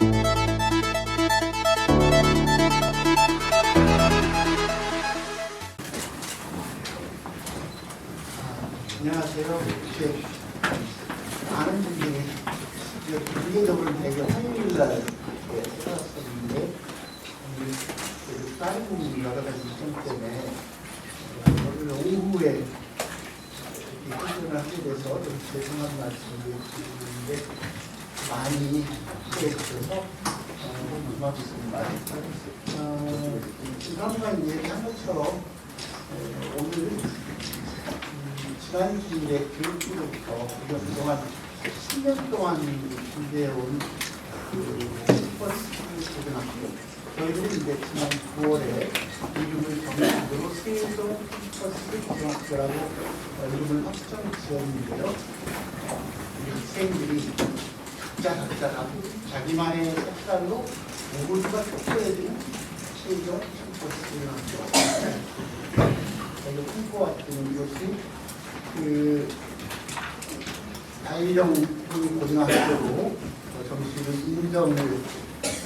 안녕하세요. 이렇게 많은 분들이 이제 분리적으로 되게 화요일 날 이렇게 찾아왔었는데 오늘 그 다른 여러 가지 일정 때문에 오늘 오후에 이 훈련을 하게 돼서 좀 죄송한 말씀을 드리는데 많이 피해주셔서 어, 고맙습니다. 어, 지난번 얘기한 것처럼 어, 오늘 음, 지난 주일에 교육부로부터 우리가 그동안 10년 동안 준비해온 그 버스 고등학교 저희들은 이제 지난 9월에 이름을 정식으로 세종 버스 고등학교라고 어, 이름을 확정 지었는데요. 학생들이 각자 각자가 자기만의 색깔로 모두가 표현해주는 세종 저희가 꿈꿔왔던 이것이 그 다일령 고등학교로 정식으로 인정을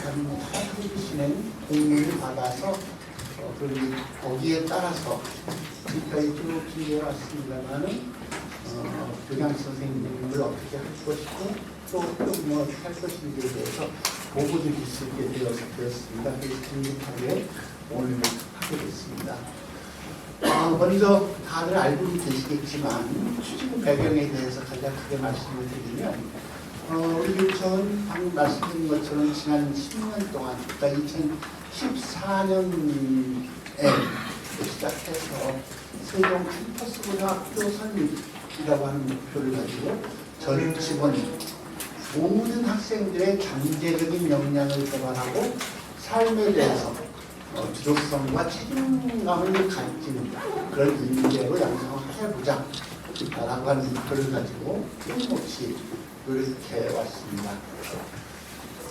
한 해주시는 공문을 받아서 어, 그 거기에 따라서 지금까지 쭉 준비해 왔습니다만은 어, 교장 선생님을 어떻게 할 것이고 또또뭐 어떻게 할 것인지에 대해서 보고 드릴 수 있게 되었습니다. 그래서 긴급하게 오늘 하게 됐습니다. 어, 먼저 다들 알고 계시겠지만 추진 배경에 대해서 가장 크게 말씀을 드리면 어, 우리 교육청은 방금 말씀드린 것처럼 지난 10년 동안 그러니까 2014년에 시작해서 세종 캠퍼스 고등학교 설립이라고 하는 목표를 가지고 전 직원이 모든 학생들의 경제적인 역량을 개발하고 삶에 대해서 어, 주도성과 책임감을 가지는 그런 인재로 양성해보자 라고 하는 목표를 가지고 끊임없이 노력해 왔습니다.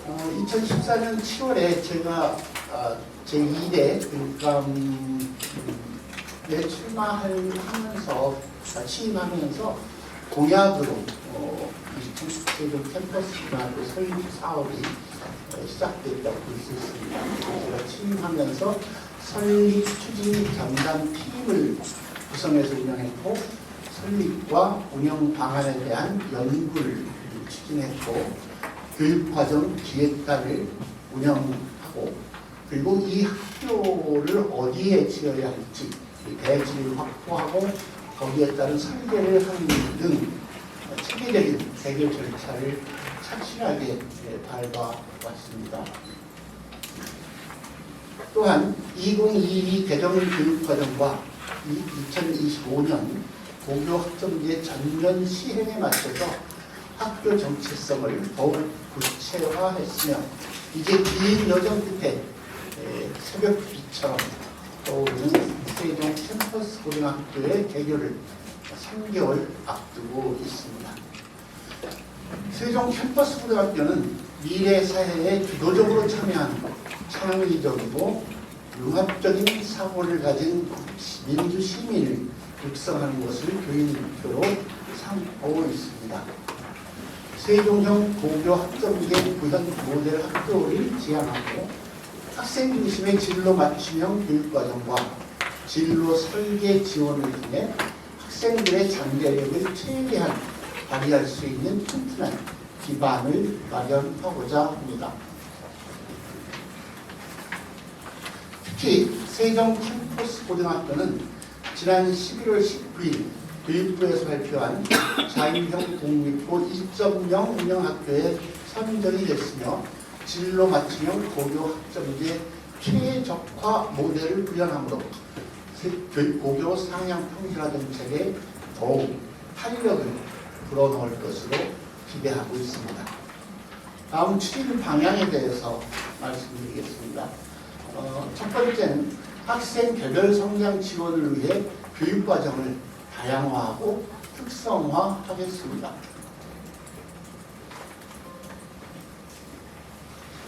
어, 2014년 7월에 제가 어, 제2대 교육감에 출마하면서 아, 취임하면서 공약으로 어, 이 세종 캠퍼스 고등학교 설립 사업이 어, 시작됐다고 볼 수 있습니다. 제가 취임하면서 설립 추진 경단 팀을 구성해서 운영했고 설립과 운영 방안에 대한 연구를 추진했고 교육과정 기획단을 운영하고 그리고 이 학교를 어디에 지어야 할지 대지를 확보하고 거기에 따른 설계를 하는 등 체계적인 대결 절차를 착실하게 밟아왔습니다. 또한 2022 개정 교육과정과 2025년 고교 학점제 전면 시행에 맞춰서 학교 정체성을 더욱 구체화했으며 이제 긴 여정 끝에 에, 새벽 비처럼 떠오르는 세종 캠퍼스 고등학교의 개교를 3개월 앞두고 있습니다. 세종 캠퍼스 고등학교는 미래 사회에 주도적으로 참여하는 창의적이고 융합적인 사고를 가진 민주 시민을 육성하는 것을 교육 목표로 삼고 있습니다. 세종형 고교 학점제 구현 모델 학교를 지향하고 학생 중심의 진로 맞춤형 교육과정과 진로 설계 지원을 통해 학생들의 잠재력을 최대한 발휘할 수 있는 튼튼한 기반을 마련하고자 합니다. 특히 세종 캠퍼스 고등학교는 지난 11월 19일 교육부에서 발표한 자율형 공립고 2.0 운영학교에 선정이 됐으며 진로 맞춤형 고교 학점제 최적화 모델을 구현함으로 교육 고교 상향 평준화 정책에 더욱 탄력을 불어넣을 것으로 기대하고 있습니다. 다음 추진 방향에 대해서 말씀드리겠습니다. 어, 첫 번째는 학생 개별 성장 지원을 위해 교육 과정을 다양화하고 특성화하겠습니다.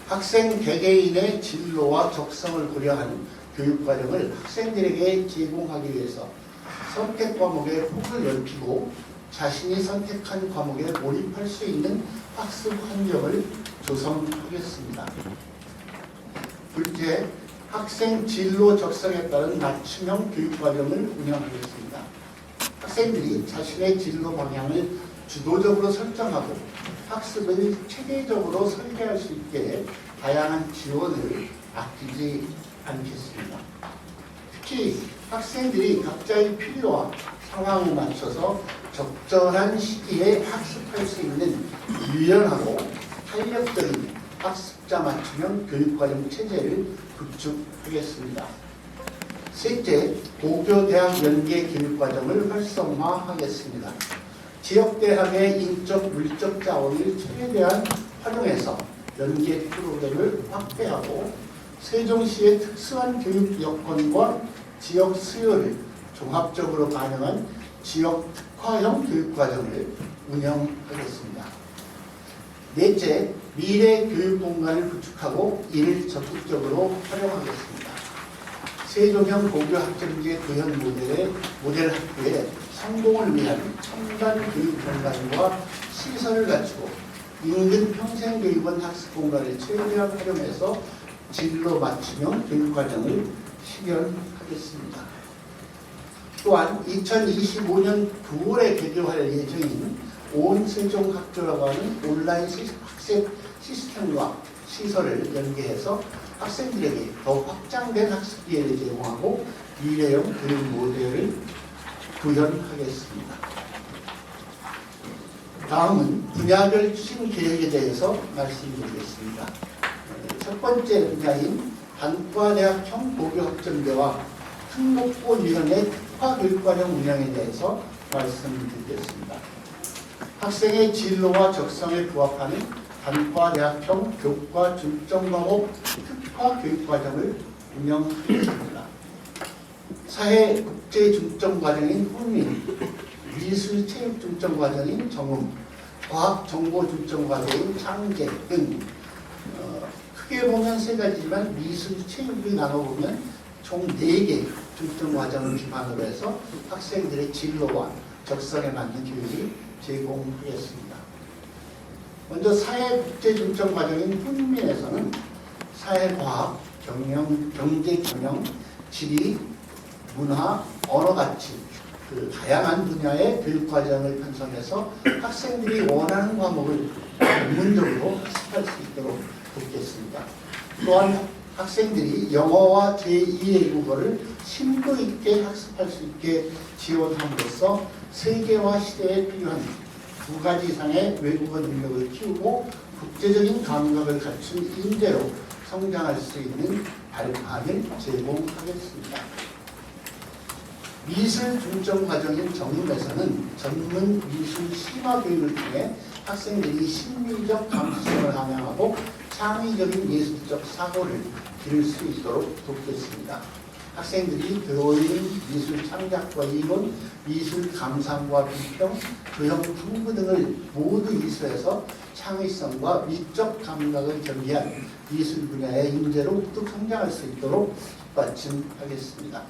학생 개개인의 진로와 적성을 고려한 교육 과정을 학생들에게 제공하기 위해서 선택 과목의 폭을 넓히고 자신이 선택한 과목에 몰입할 수 있는 학습 환경을 조성하겠습니다. 둘째, 학생 진로 적성에 따른 맞춤형 교육 과정을 운영하겠습니다. 학생들이 자신의 진로 방향을 주도적으로 설정하고 학습을 체계적으로 설계할 수 있게 다양한 지원을 아끼지 않겠습니다. 특히 학생들이 각자의 필요와 상황에 맞춰서 적절한 시기에 학습할 수 있는 유연하고 탄력적인 학습자 맞춤형 교육과정 체제를 구축하겠습니다. 셋째, 고교대학 연계 교육과정을 활성화하겠습니다. 지역대학의 인적, 물적 자원을 최대한 활용해서 연계 프로그램을 확대하고 세종시의 특수한 교육 여건과 지역 수요를 종합적으로 반영한 지역 특화형 교육과정을 운영하겠습니다. 넷째, 미래 교육 공간을 구축하고 이를 적극적으로 활용하겠습니다. 세종형 고교 학점제 도현 모델의 모델 학교의 성공을 위한 첨단 교육 공간과 시설을 갖추고 인근 평생 교육원 학습 공간을 최대한 활용해서 진로 맞춤형 교육 과정을 실현하겠습니다. 또한 2025년 9월에 개교할 예정인 온 세종 학교라고 하는 온라인 시- 학습 시스템과 시설을 연계해서 학생들에게 더 확장된 학습 기회를 제공하고 미래형 교육 모델을 구현하겠습니다. 다음은 분야별 추진 계획에 대해서 말씀드리겠습니다. 어, 첫 번째 분야인 단과대학형 고교학점제와 특목고위원회 특화교육과정 운영에 대해서 말씀드리겠습니다. 학생의 진로와 적성에 부합하는 단과 대학형 교과 중점 과목 특화 교육과정을 운영하겠습니다. 사회 국제 중점 과정인 훈민, 미술 체육 중점 과정인 정음, 과학 정보 중점 과정인 창제 등 어, 크게 보면 세 가지지만 미술 체육을 나눠보면 총네개 중점 과정을 기반으로 해서 학생들의 진로와 적성에 맞는 교육을 제공하겠습니다. 먼저 사회 국제 중점 과정인 훈민에서는 사회과학, 경영, 경제 경영, 지리, 문화, 언어 가치 그 다양한 분야의 교육 과정을 편성해서 학생들이 원하는 과목을 전문적으로 학습할 수 있도록 돕겠습니다. 또한 학생들이 영어와 제2의 국어를 심도 있게 학습할 수 있게 지원함으로써 세계화 시대에 필요한 두 가지 이상의 외국어 능력을 키우고 국제적인 감각을 갖춘 인재로 성장할 수 있는 발판을 제공하겠습니다. 미술 중점 과정인 정림에서는 전문 미술 심화 교육을 통해 학생들이 심리적 감수성을 함양하고 창의적인 예술적 사고를 기를 수 있도록 돕겠습니다. 학생들이 들어오는 미술 창작과 이론, 미술 감상과 비평, 교형 탐구 등을 모두 이수해서 창의성과 미적 감각을 겸비한 미술 분야의 인재로 우뚝 성장할 수 있도록 뒷받침하겠습니다.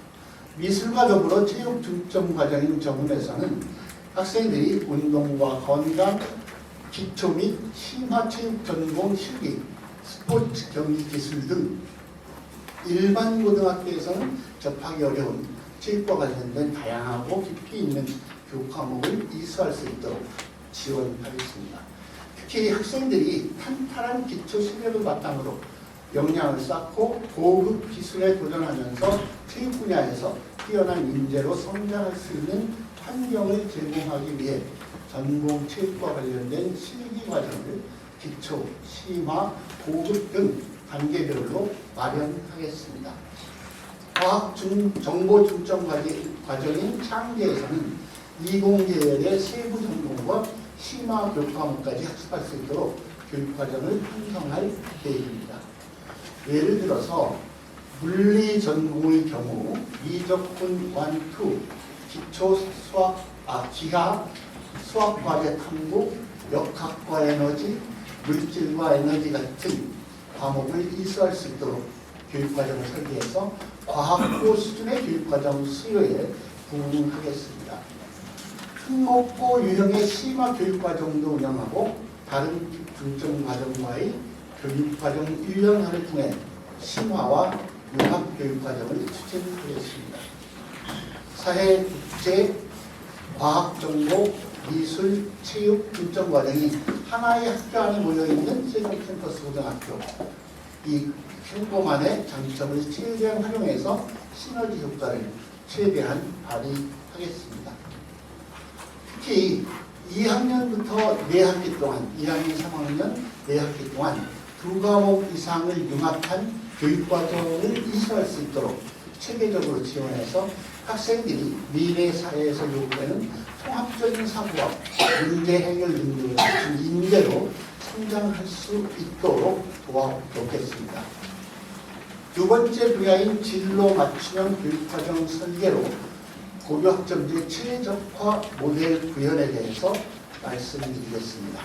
미술과 더불어 체육 중점 과정인 정음에서는 학생들이 운동과 건강, 기초 및 심화 체육 전공 실기, 스포츠 경기 기술 등 일반 고등학교에서는 접하기 어려운 체육과 관련된 다양하고 깊이 있는 교육 과목을 이수할 수 있도록 지원하겠습니다. 특히 학생들이 탄탄한 기초 실력을 바탕으로 역량을 쌓고 고급 기술에 도전하면서 체육 분야에서 뛰어난 인재로 성장할 수 있는 환경을 제공하기 위해 전공 체육과 관련된 실기 과정을 기초, 심화, 고급 등 단계별로 마련하겠습니다. 과학 중, 정보 중점 과정인 창계에서는 이공계열의 세부 전공과 심화 교과목까지 학습할 수 있도록 교육 과정을 형성할 계획입니다. 예를 들어서 물리 전공의 경우 미적분 완투 기초 수학 아 기하 수학 과제 탐구 역학과 에너지 물질과 에너지 같은 과목을 이수할 수 있도록 교육과정을 설계해서 과학고 수준의 교육과정 수요에 부응하겠습니다. 특목고 유형의 심화 교육과정도 운영하고 다른 중점 과정과의 교육과정 1년화를 통해 심화와 융합 교육과정을 추진하겠습니다. 사회, 국제, 과학, 정보, 미술, 체육 중점 과정이 하나의 학교 안에 모여있는 세종 캠퍼스 고등학교 이 캠퍼만의 장점을 최대한 활용해서 시너지 효과를 최대한 발휘하겠습니다. 특히 2학년부터 4학기 동안 2학년, 3학년 4학기 동안 두 과목 이상을 융합한 교육과정을 이수할 수 있도록 체계적으로 지원해서 학생들이 미래 사회에서 요구되는 통합적인 사고와 문제 해결 능력을 갖춘 인재로 성장할 수 있도록 도와보겠습니다. 두 번째 분야인 진로 맞춤형 교육과정 설계로 고교학점제 최적화 모델 구현에 대해서 말씀드리겠습니다.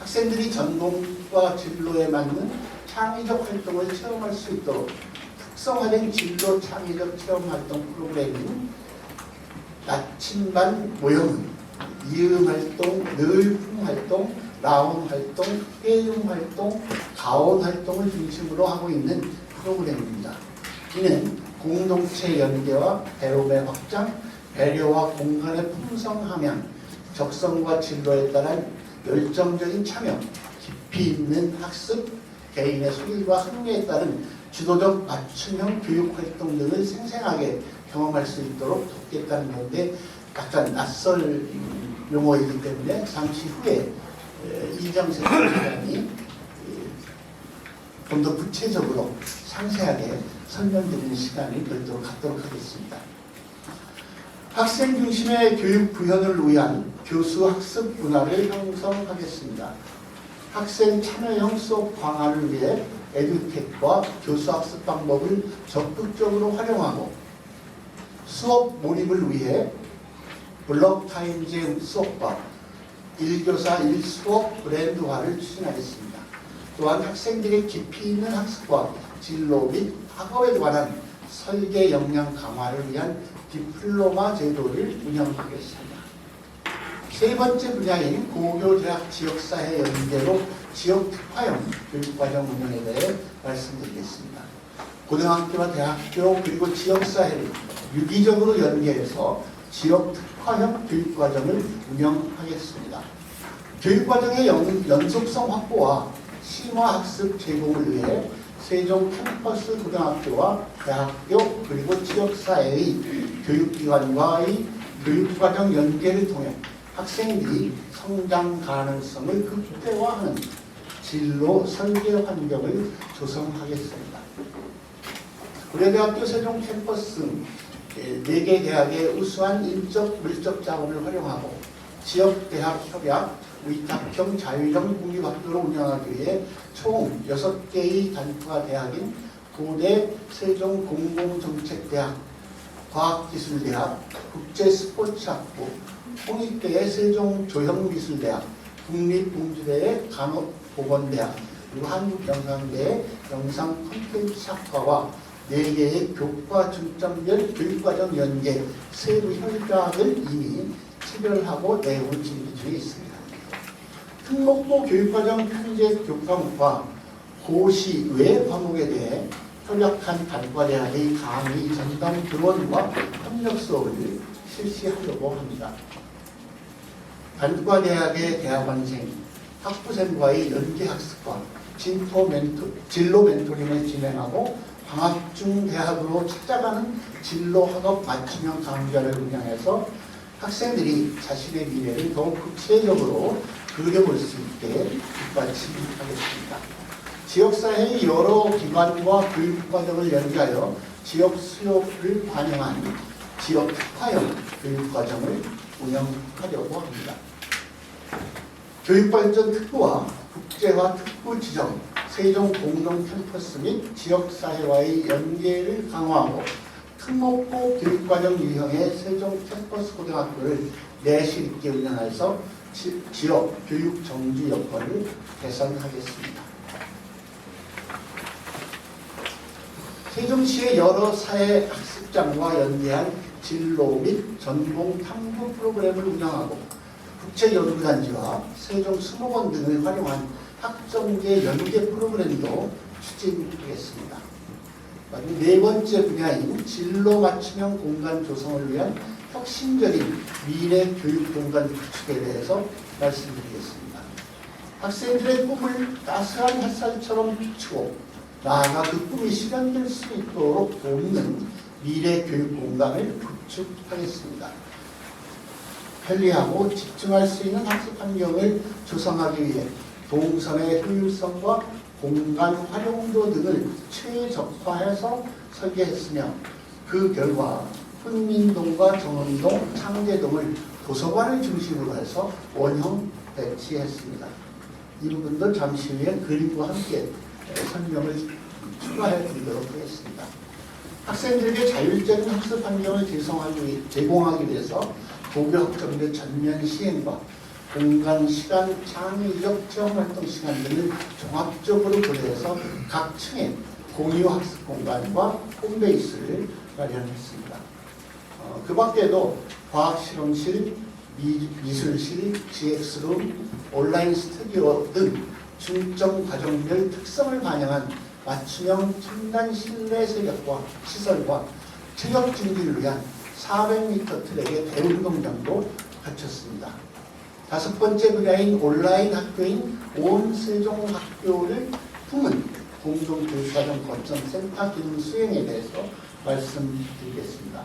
학생들이 전공과 진로에 맞는 창의적 활동을 체험할 수 있도록 특성화된 진로 창의적 체험 활동 프로그램인 나침반 모형, 이음 활동, 늘품 활동, 라운 활동, 회음 활동, 가온 활동을 중심으로 하고 있는 프로그램입니다. 이는 공동체 연계와 배움의 확장, 배려와 공간의 풍성함양, 적성과 진로에 따른 열정적인 참여, 깊이 있는 학습, 개인의 소질과 흥미에 따른 주도적 맞춤형 교육 활동 등을 생생하게 경험할 수 있도록 돕겠다는 건데 약간 낯설 용어이기 때문에 잠시 후에 에, 이정세 선생님이 좀 더 구체적으로 상세하게 설명드리는 시간을 별도로 갖도록 하겠습니다. 학생 중심의 교육 구현을 위한 교수 학습 문화를 형성하겠습니다. 학생 참여형 수업 강화를 위해 에듀텍과 교수 학습 방법을 적극적으로 활용하고 수업 몰입을 위해 블록 타임제 수업과 1교사 1수업 브랜드화를 추진하겠습니다. 또한 학생들의 깊이 있는 학습과 진로 및 학업에 관한 설계 역량 강화를 위한 디플로마 제도를 운영하겠습니다. 세 번째 분야인 고교대학 지역사회 연계로 지역 특화형 교육과정 운영에 대해 말씀드리겠습니다. 고등학교와 대학교 그리고 지역사회를 유기적으로 연계해서 지역 특화형 교육과정을 운영하겠습니다. 교육과정의 연, 연속성 확보와 심화학습 제공을 위해 세종 캠퍼스 고등학교와 대학교 그리고 지역사회의 교육기관과의 교육과정 연계를 통해 학생들이 성장 가능성을 극대화하는 진로 설계 환경을 조성하겠습니다. 고려대학교 세종 캠퍼스 4개 대학의 우수한 인적 물적 자원을 활용하고 지역 대학 협약 위탁형 자율형 국립학교로 운영하기 위해 총 6개의 단과 대학인 고대 세종 공공정책대학, 과학기술대학, 국제스포츠학부, 홍익대의 세종 조형미술대학, 국립공주대의 간호보건대학, 그리고 한국영상대의 영상 콘텐츠학과와 4개의 교과 중점별 교육과정 연계 세부 협약을 이미 체결하고 내용을 준비 중에 있습니다. 특목고 교육과정 현재 교과목과 고시 외 과목에 대해 협약한 단과대학의 강의 전담 교원과 협력 수업을 실시하려고 합니다. 단과대학의 대학원생, 학부생과의 연계학습과 진로 멘토링을 진행하고 방학 중 대학으로 찾아가는 진로 학업 맞춤형 강좌를 운영해서 학생들이 자신의 미래를 더욱 구체적으로 그려볼 수 있게 뒷받침하겠습니다. 지역사회의 여러 기관과 교육과정을 연계하여 지역 수요를 반영한 지역 특화형 교육과정을 운영하려고 합니다. 교육발전 특구와 국제화 특구 지정, 세종 공동 캠퍼스 및 지역사회와의 연계를 강화하고 특목고 교육과정 유형의 세종 캠퍼스 고등학교를 내실 있게 운영해서 지, 지역 교육 정주 여건을 개선하겠습니다. 세종시의 여러 사회 학습장과 연계한 진로 및 전공 탐구 프로그램을 운영하고 국제연구단지와 세종 수목원 등을 활용한 학점제 연계 프로그램도 추진하겠습니다. 네 번째 분야인 진로 맞춤형 공간 조성을 위한 혁신적인 미래 교육 공간 구축에 대해서 말씀드리겠습니다. 학생들의 꿈을 따스한 햇살처럼 비추고 나아가 그 꿈이 실현될 수 있도록 돕는 미래 교육 공간을 구축하겠습니다. 편리하고 집중할 수 있는 학습 환경을 조성하기 위해 동선의 효율성과 공간 활용도 등을 최적화해서 설계했으며 그 결과 훈민동과 정원동, 창제동을 도서관을 중심으로 해서 원형 배치했습니다. 이 부분도 잠시 후에 그림과 함께 설명을 추가해 드리도록 하겠습니다. 학생들에게 자율적인 학습 환경을 제공하기, 위해서 고교학점제 전면 시행과 공간, 시간, 창의적 체험 활동 시간 등을 종합적으로 고려해서 각 층에 공유 학습 공간과 홈베이스를 마련했습니다. 어, 그 밖에도 과학 실험실, 미, 미술실, GX룸, 온라인 스튜디오 등 중점 과정별 특성을 반영한 맞춤형 첨단 실내 세력과 시설과 체력 증진을 위한 400m 트랙의 대운동장도 갖췄습니다. 다섯 번째 분야인 온라인 학교인 온 세종 학교를 품은 공동교육과정 거점센터 기능 수행에 대해서 말씀드리겠습니다.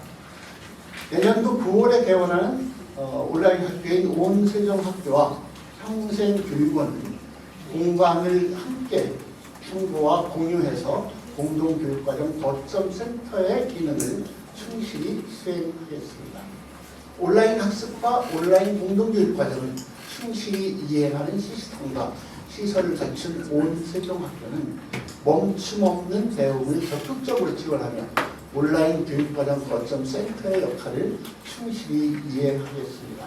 내년도 9월에 개원하는 어, 온라인 학교인 온 세종 학교와 평생교육원은 공간을 함께 충고와 공유해서 공동교육과정 거점센터의 기능을 충실히 수행하겠습니다. 온라인 학습과 온라인 공동교육 과정을 충실히 이행하는 시스템과 시설을 갖춘 온 세종학교는 멈춤없는 배움을 적극적으로 지원하며 온라인 교육과정 거점 센터의 역할을 충실히 이행하겠습니다.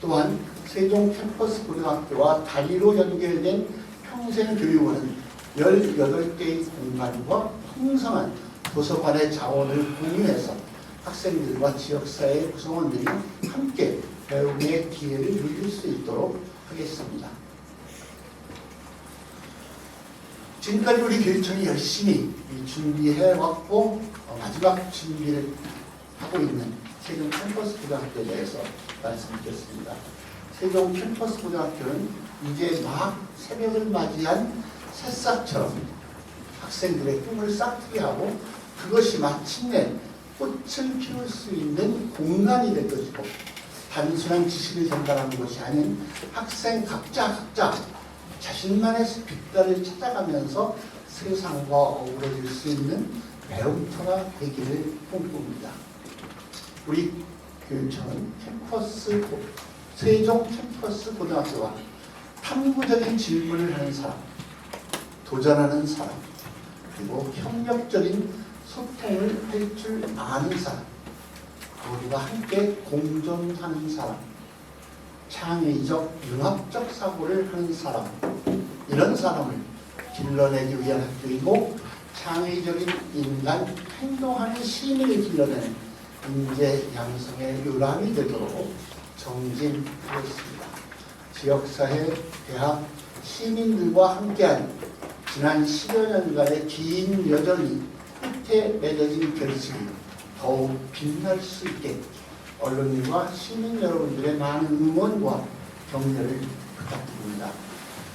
또한 세종 캠퍼스 고등학교와 다리로 연결된 평생교육원은 18개의 공간과 풍성한 도서관의 자원을 공유해서 학생들과 지역사회 구성원들이 함께 배움의 기회를 누릴 수 있도록 하겠습니다. 지금까지 우리 교육청이 열심히 준비해왔고 어, 마지막 준비를 하고 있는 세종 캠퍼스 고등학교에 대해서 말씀드렸습니다. 세종 캠퍼스 고등학교는 이제 막 새벽을 맞이한 새싹처럼 학생들의 꿈을 싹트게 하고 그것이 마침내 꽃을 피울 수 있는 공간이 될 것이고 단순한 지식을 전달하는 것이 아닌 학생 각자 각자 자신만의 빛깔을 찾아가면서 세상과 어우러질 수 있는 배움터가 되기를 꿈꿉니다. 우리 교육청은 캠퍼스 고- 세종 캠퍼스 고등학교와 탐구적인 질문을 하는 사람, 도전하는 사람, 그리고 협력적인 소통을 할 줄 아는 사람, 모두가 함께 공존하는 사람, 창의적, 융합적 사고를 하는 사람, 이런 사람을 길러내기 위한 학교이고 창의적인 인간, 행동하는 시민을 길러내는 인재 양성의 요람이 되도록 정진하겠습니다. 지역사회, 대학, 시민들과 함께한 지난 10여 년간의 긴 여정이 끝에 맺어진 결실이 더욱 빛날 수 있게 언론인과 시민 여러분들의 많은 응원과 격려를 부탁드립니다.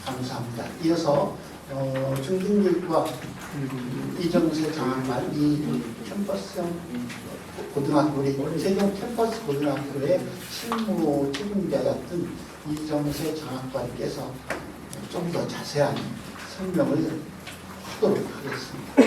감사합니다. 이어서 어, 중등교육과 음, 이정세 장학만 이 캠퍼스형 고등학교 우리 세종 캠퍼스 고등학교의 실무 책임자였던 이정세 장학관께서 좀 더 자세한 설명을 하도록 하겠습니다.